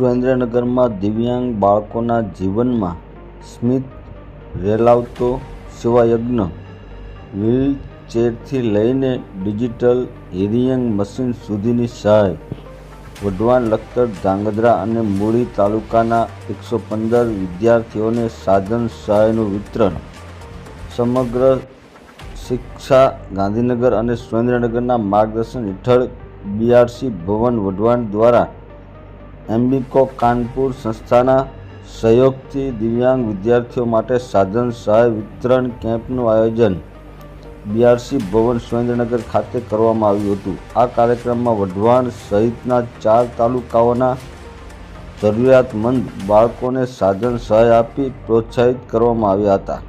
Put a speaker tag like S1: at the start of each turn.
S1: સુરેન્દ્રનગરમાં દિવ્યાંગ બાળકોના જીવનમાં સ્મિત રેલાવતો સેવાયજ્ઞ વ્હીલચેરથી લઈને ડિજિટલ હિરિયંગ મશીન સુધીની સહાય. વઢવાણ, લખતર, ધાંગધ્રા અને મૂળી તાલુકાના એકસો પંદર વિદ્યાર્થીઓને સાધન સહાયનું વિતરણ. સમગ્ર શિક્ષા ગાંધીનગર અને સુરેન્દ્રનગરના માર્ગદર્શન હેઠળ બીઆરસી ભવન વઢવાણ દ્વારા એમ્બિકો કાનપુર સંસ્થાના સહયોગથી દિવ્યાંગ વિદ્યાર્થીઓ માટે સાધન સહાય વિતરણ કેમ્પનું આયોજન બીઆરસી ભવન સુરેન્દ્રનગર ખાતે કરવામાં આવ્યું હતું. આ કાર્યક્રમમાં વઢવાણ સહિતના ચાર તાલુકાઓના જરૂરિયાતમંદ બાળકોને સાધન સહાય આપી પ્રોત્સાહિત કરવામાં આવ્યા હતા.